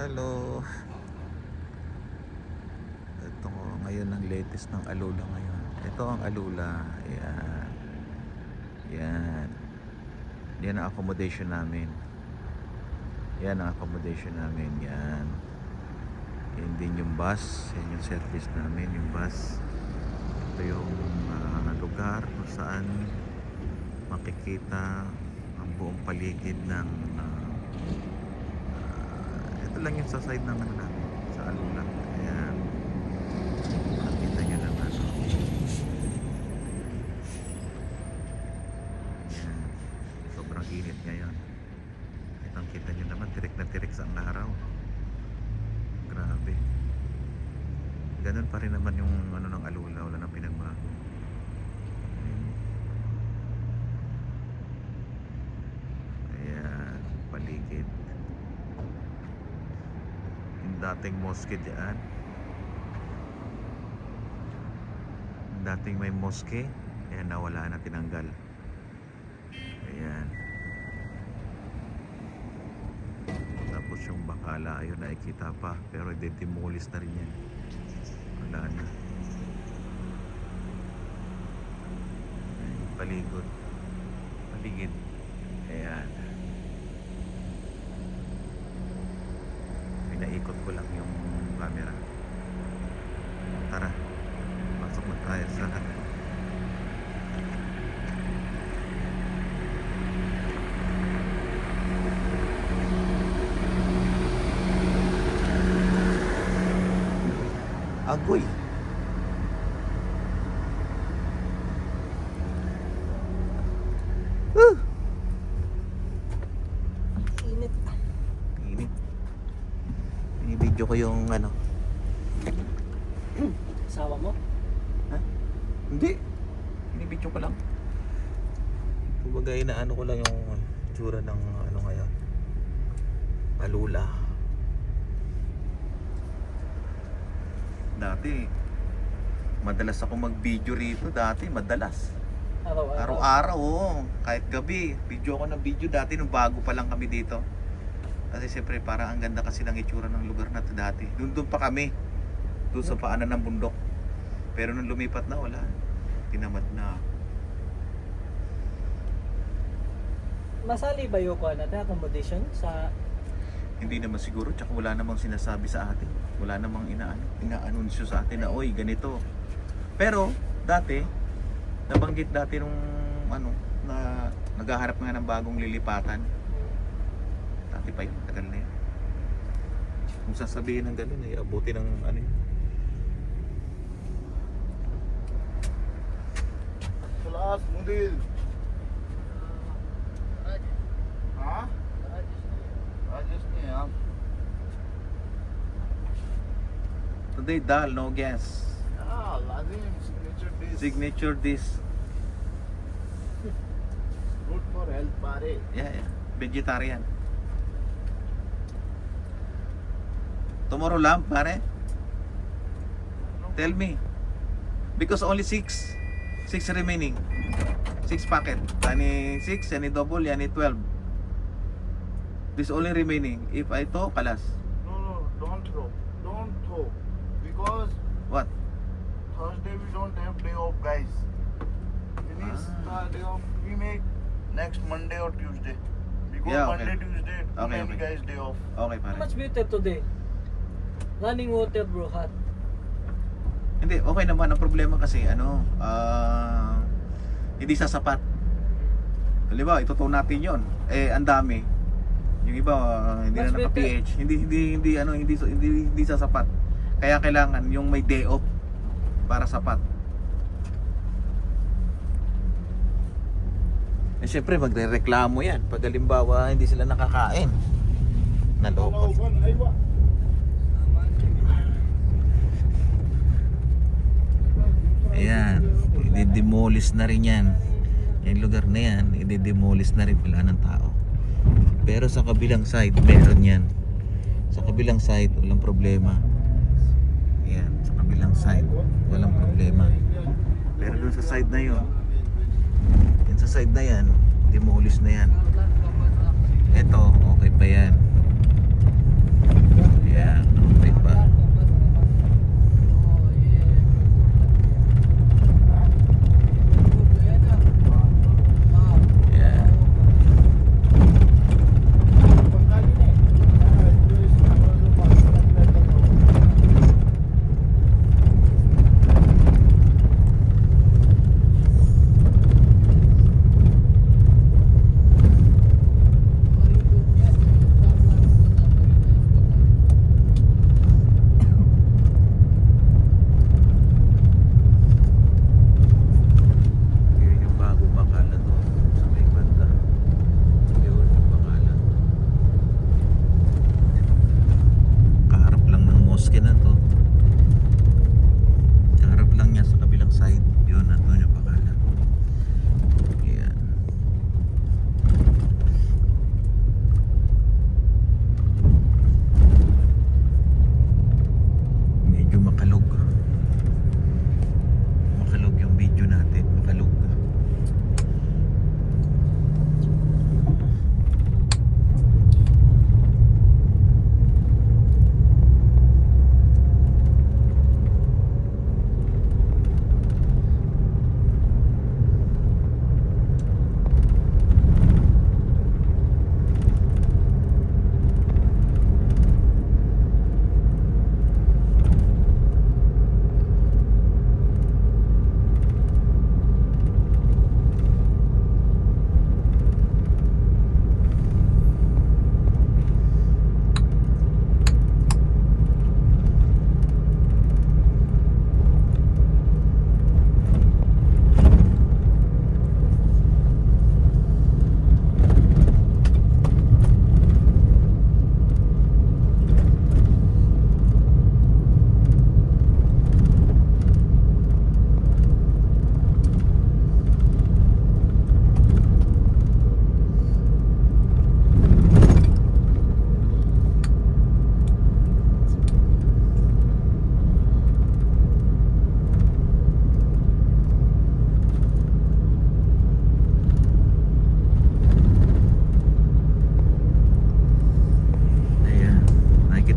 Hello. Ito ngayon ang latest ng Alula ngayon. Ito ang Alula. Ayan. Yan. Yan ang accommodation namin. Yan ang accommodation namin. Yan. Yan din yung bus. Yan yung service namin. Yung bus. Ito yung ah, lugar kung saan makikita ang buong paligid ng ah, ito lang yung sa side ng ano namin sa Alula. Ayan. Nakita nyo naman. Ano. ayan. Sobrang init ngayon. Kitang kita nyo naman tirik na tirik sa araw. Grabe. Ganun pa rin naman yung ano ng Alula. Wala nang pinagbago Ayan. Ayan, paligid. Yung dating mosque. Yung dating may mosque, ayan, nawala na, tinanggal. Ayan. Tapos yung bakala, ayun, nakikita pa. Pero demolis na rin yan. Wala na. Ayan, paligid. Paligid. Ayan. Pinaikot ko lang yung camera. Tara. Pasok na tayo sa Agoy. Woo! Init. Init. Binibidyo ko yung ano. Sawa mo? Hindi. Binibidyo ko lang. Kumbaga inaano ko lang yung tsura ng ano ngayon. Palula. Dati, madalas ako mag-video rito. Dati, madalas. Araw-araw. Araw-araw, oo. Kahit gabi. Video ako ng video dati nung bago pa lang kami dito. Kasi siyempre parang ang ganda kasi ng itsura ng lugar na dati. Doon doon pa kami. Doon sa paanan ng bundok. Pero nung lumipat na, wala. Tinamad na. ako. Masali ba yung kuha natin accommodation sa Hindi naman siguro, tsaka wala namang sinasabi sa atin. Wala namang inaano, inaanunsyo sa atin na, oy, ganito. Pero, dati, nabanggit dati nung, ano, na naghaharap nga ng bagong lilipatan. 35 maganda yan kung sasabihin ng ganun ay abuti ng ano yun. Salas, mundil Ha? Rajesh niya Today dal, no gas. Yeah, lazim, signature dish Signature dish Good for health pare. Yeah, yeah, vegetarian. Tomorrow lamb, pare? Tell me. Because only six. Six remaining. Six packet. Yani six, yani double, yani 12. This only remaining. If I to, kalas. no no don't throw don't throw because What? Thursday we don't have day off guys finish Ah. the day off we make next Monday or Tuesday because Yeah, okay. Monday Tuesday Okay, many okay. guys day off Okay, How pare. much better today? Running water bro hot. Hindi, okay naman. Ang problema kasi, ano, ah, hindi sasapat. Halimbawa, itutuo natin yon Eh, ang dami. Yung iba, ah, hindi Mas na naka-PH. Hindi, hindi, hindi, ano, hindi, hindi, hindi sasapat. Kaya kailangan yung may day off para sapat. Eh, syempre, magre-reklamo yan. Pag halimbawa, hindi sila nakakain. Nalokot. Ayan, i-demolish na rin yan. Yung lugar na yan, i-demolish na rin wala ng tao. Pero sa kabilang side, meron yan. Sa kabilang side, walang problema. Ayan, sa kabilang side, walang problema. Pero dun sa side na yun, yan sa side na yan, demolish na yan. Ito, okay pa yan.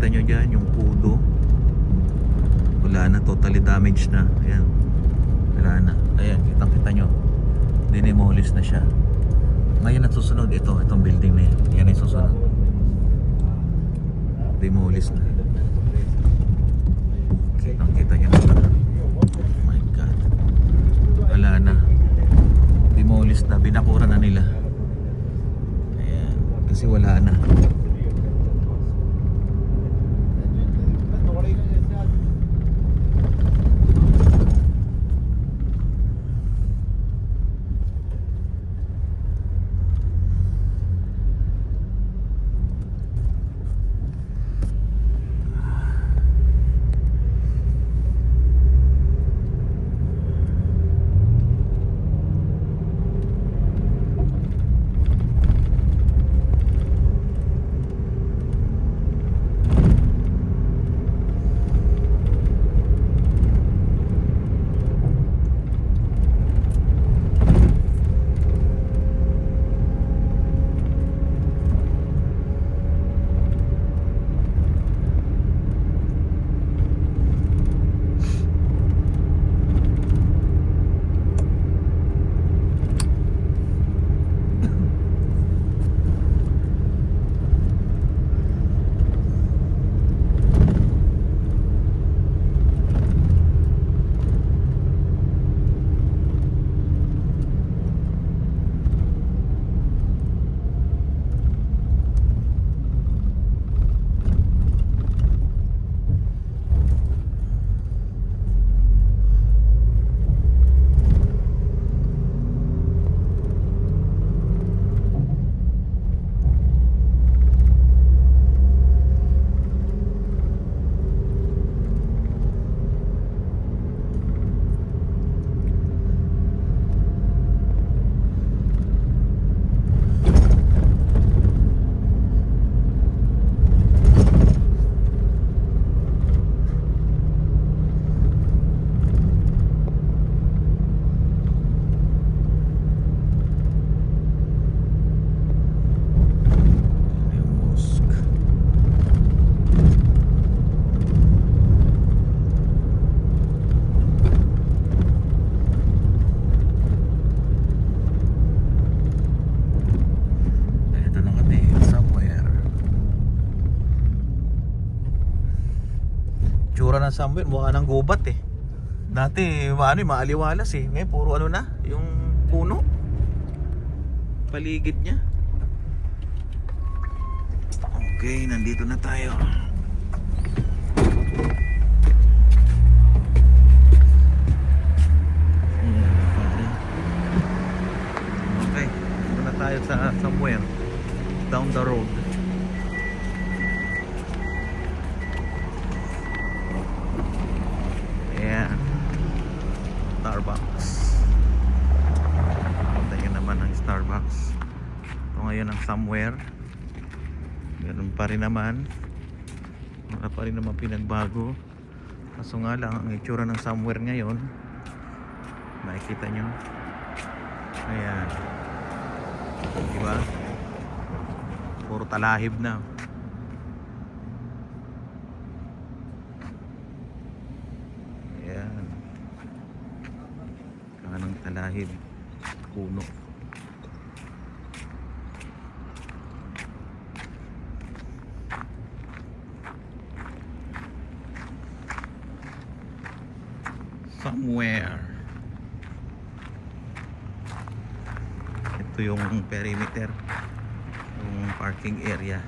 Kita nyo dyan yung pudo. Wala na, totally damaged na. Ayan. Wala na. Ayan, kitang kita nyo. Dinemolish na siya. Ngayon ang susunod ito, itong building na yan. Yan ang susunod. Demolish na. Kitang kita nyo. Oh my God. Wala na. Demolish na. Binakura na nila. Ayan. Kasi wala na. Tsura ng somewhere, mukha ng gubat eh. Dati, ano maaliwalas eh. Ngayon, puro ano na, yung puno. Paligid niya. Okay, nandito na tayo. Pare. Okay, dito tayo sa somewhere down the road. Ayan. Starbucks. Punta yun naman ang Starbucks. Ito ngayon ang somewhere. Ganun pa rin naman. Wala pa rin naman pinagbago. Kaso nga lang, ang itsura ng somewhere ngayon, makikita nyo. Ayan. Diba? Puro talahib na. Ayan. Kanang talahib. Puno. Somewhere. Ito yung perimeter, yung parking area.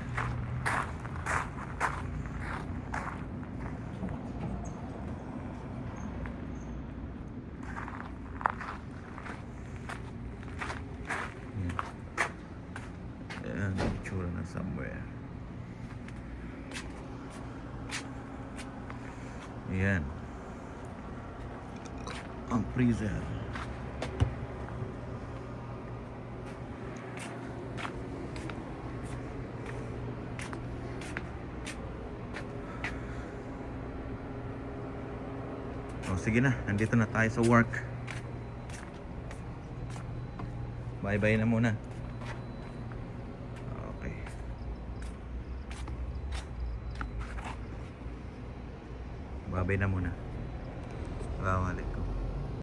Yan. Ayan, yung itsura ng somewhere. Ayan ang freezer. O sige na, nandito na tayo sa work. Bye-bye na muna. Okay. Babay na muna.